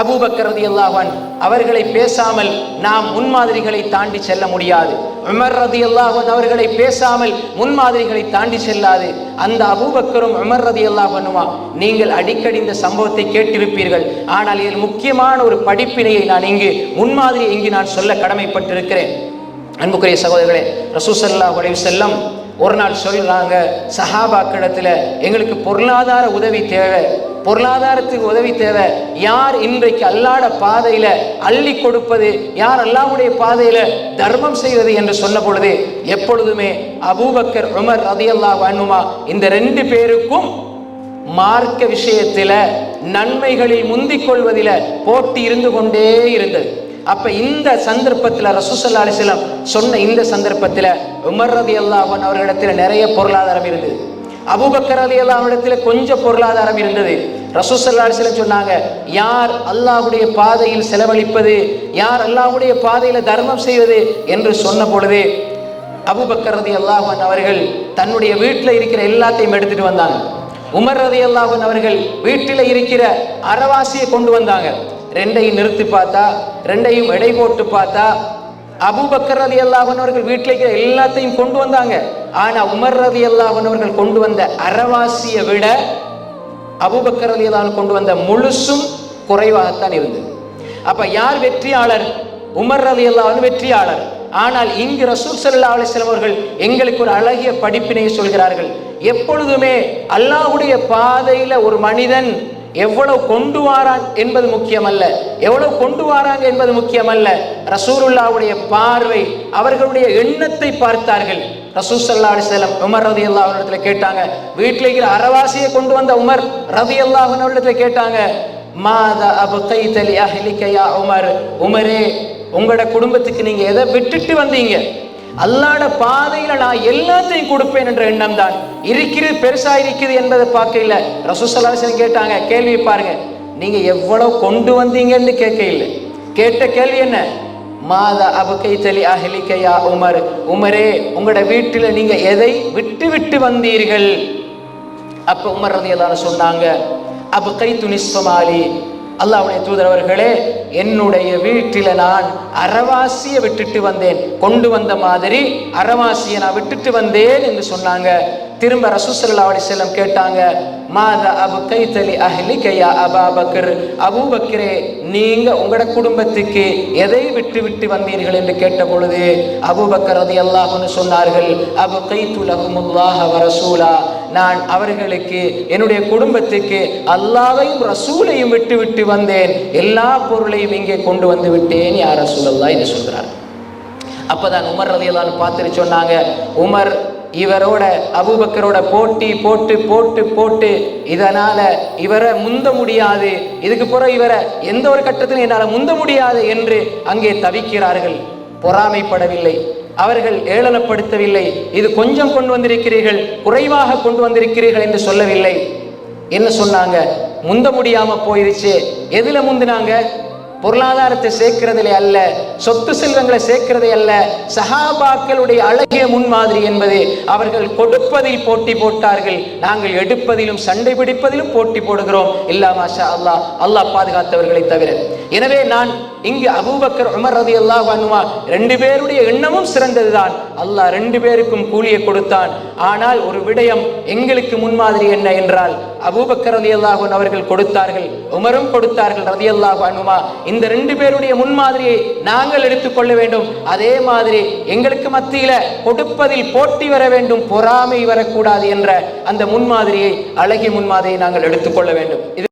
Abu Bakr அல்லாஹன் அவர்களை பேசாமல் நாம் முன்மாதிரிகளை தாண்டி செல்ல முடியாது. உமர் ரதியல்லாஹன் அவர்களை பேசாமல் முன்மாதிரிகளை தாண்டி செல்லாது. அந்த அபூபக்கரும் உமர் ரதியல்லாஹனுமா நீங்கள் அடிக்கடி இந்த சம்பவத்தை கேட்டிருப்பீர்கள். ஆனால் இதில் முக்கியமான ஒரு படிப்பினையை நான் இங்கு முன்மாதிரி இங்கு நான் சொல்ல கடமைப்பட்டிருக்கிறேன். அன்புக்குரிய சகோதரர்களே ரசூசல்லா உடைய செல்லம் ஒரு நாள் சொல்றாங்க சஹாபாக்கிடத்தில் எங்களுக்கு பொருளாதார உதவி தேவை. பொருளாதாரத்துக்கு உதவி தேவை. யார் இன்றைக்கு அல்லாட பாதையில அள்ளி கொடுப்பது யார் அல்லாவுடைய பாதையில தர்மம் செய்வது என்று சொன்ன பொழுது எப்பொழுதுமே அபூபக்கர் உமர் ரதியல்லா அனுமா இந்த ரெண்டு பேருக்கும் மார்க்க விஷயத்தில நன்மைகளில் முந்திக் கொள்வதில போட்டி இருந்து கொண்டே இருந்தது. அப்ப இந்த சந்தர்ப்பத்தில் ரசூசல்லா அலிஸ்லாம் சொன்ன இந்த சந்தர்ப்பத்தில் உமர் ரதி அல்லாஹன் அவர்களிடத்தில் நிறைய பொருளாதாரம் இருந்தது. அபூபக்கர் ரதி அல்லாஹிடத்துல கொஞ்சம் பொருளாதாரம் இருந்தது. ரசூசல்லா சொன்னாங்க யார் அல்லாஹுடைய பாதையில் செலவழிப்பது யார் அல்லாஹுடைய பாதையில தர்மம் செய்வது? என்று சொன்ன பொழுது அபுபக்கர் ரதி அல்லாஹன் அவர்கள் தன்னுடைய வீட்டில் இருக்கிற எல்லாத்தையும் எடுத்துட்டு வந்தாங்க. உமர் ரதி அல்லாஹன் அவர்கள் வீட்டில் இருக்கிற அறவாசியை கொண்டு வந்தாங்க. ரெண்டையும் நிறுத்தி பார்த்தா ரெண்டையும் எடை போட்டு பார்த்தா அபுபக்கர் ரதி அல்லாஹன் அவர்கள் வீட்டில் இருக்கிற எல்லாத்தையும் கொண்டு வந்தாங்க. ஆனா உமர் ரதி அல்லாஹன் அவர்கள் கொண்டு வந்த அறவாசியை விட அபுபக்கர் ரதி கொண்டு வந்த முழுசும் குறைவாகத்தான் இருந்தது. அப்ப யார் வெற்றியாளர்? உமர் ரதி அல்லாஹன் வெற்றியாளர். ஆனால் இங்கு ரசூல் சல்லா அலிஸ்லாம் அவர்கள் எங்களுக்கு ஒரு அழகிய படிப்பினை சொல்கிறார்கள். எப்பொழுதுமே அல்லாஹுடைய பாதையில ஒரு மனிதன் எவ்வளவு கொண்டு வாரான் என்பது முக்கியமல்ல. எவ்வளவு கொண்டு வாராங்க என்பது முக்கியமல்ல. ரசூருல்லாவுடைய பார்வை அவர்களுடைய எண்ணத்தை பார்த்தார்கள். ரசூசல்லா சல்லா உமர் ரவி அல்லாஹ் கேட்டாங்க. வீட்டில் இருக்கிற அறவாசியை கொண்டு வந்த உமர் ரவி அல்லாஹிடத்துல கேட்டாங்க. மாதா அபுத்தை கைத்தலி அஹ்லிக்கையா உமர். உமரே உங்களோட குடும்பத்துக்கு நீங்க எதை விட்டுட்டு வந்தீங்க? அல்லாட பாதையில நான் எல்லாத்தையும் கொடுப்பேன் என்ற எண்ணம் தான். இருக்கிறது பெருசா இருக்குது என்பதை பார்க்கல ரசூசல்லாசன் கேட்டாங்க. கேள்வி பாருங்க. நீங்க எவ்வளவு கொண்டு வந்தீங்கன்னு கேட்க இல்லை. கேட்ட கேள்வி என்ன? மாதா அபுகை தலி அஹலிக்கையா உமர். உமரே உங்களோட வீட்டில் நீங்க எதை விட்டு விட்டு வந்தீர்கள்? அப்ப உமர் ரதி சொன்னாங்க அபுகை துணிஸ்வமாலி அல்லாவுடைய தூதரவர்களே என்னுடைய வீட்டில நான் அறவாசியை விட்டுட்டு வந்தேன். கொண்டு வந்த மாதிரி அறவாசியை நான் விட்டுட்டு வந்தேன் என்று சொன்னாங்க. திரும்ப ரசூசல்லா அலி செல்லம் கேட்டாங்க மாதா அபு கைத்தலி அஹ்லி கையா அபா பக்ரு? அபு பக்ரே நீங்க உங்களோட குடும்பத்துக்கு எதை விட்டு விட்டு வந்தீர்கள்? என்று கேட்ட பொழுது அபூ பக்கர் அல்லாஹ்னு சொன்னார்கள் அபு கைத்துலகுமுல்லாஹ வரசூலா நான் அவர்களுக்கு என்னுடைய குடும்பத்துக்கு அல்லாவையும் ரசூலையும் விட்டு விட்டு வந்தேன். எல்லா பொருளையும் இங்கே கொண்டு வந்து விட்டேன் யார் ரசூலல்லா என்று சொல்கிறார் அப்போதான் உமர் ரதியல்லான்னு பார்த்துட்டு சொன்னாங்க உமர் இவரோட அபுபக்கரோட போட்டி போட்டு போட்டு போட்டு இதனால இவரை முந்த முடியாது. இதுக்கு பிறகு இவரை எந்த ஒரு கட்டத்திலும் என்னால் முந்த முடியாது என்று அங்கே தவிக்கிறார்கள். பொறாமைப்படவில்லை. அவர்கள் ஏளனப்படுத்தவில்லை. இது கொஞ்சம் கொண்டு வந்திருக்கிறீர்கள் குறைவாக கொண்டு வந்திருக்கிறீர்கள் என்று சொல்லவில்லை. என்ன சொன்னாங்க? முந்த முடியாம போயிருச்சு. எதுல முந்தினாங்க? பொருளாதாரத்தை சேர்க்கிறதிலே அல்ல சொத்து செல்வங்களை சேர்க்கிறதே அல்ல. சஹாபாக்களுடைய அழகிய முன்மாதிரி என்பது அவர்கள் கொடுப்பதில் போட்டி போட்டார்கள். நாங்கள் எடுப்பதிலும் சண்டை பிடிப்பதிலும் போட்டி போடுகிறோம். இல்லா அல்லாஹ் அல்லாஹ் பாதுகாத்தவர்களை தவிர. எனவே நான் இங்கு அபூபக்கர் உமர் ரதி அல்லாஹ் அனுமா ரெண்டு பேருடைய எண்ணமும் சிறந்ததுதான். அல்லாஹ் ரெண்டு பேருக்கும் கூலியை கொடுத்தான். ஆனால் ஒரு விடயம் எங்களுக்கு முன்மாதிரி என்ன என்றால் அபூபக்கர் ரதி அல்லாஹன் அவர்கள் கொடுத்தார்கள் உமரும் கொடுத்தார்கள் ரதி அல்லாஹ் அனுமா இந்த ரெண்டு பேருடைய முன்மாதிரியை நாங்கள் எடுத்துக்கொள்ள வேண்டும். அதே மாதிரி எங்களுக்கு மத்தியில கொடுப்பதில் போட்டி வர வேண்டும் பொறாமை வரக்கூடாது என்ற அந்த முன்மாதிரியை அழகிய முன்மாதிரியை நாங்கள் எடுத்துக்கொள்ள வேண்டும். இது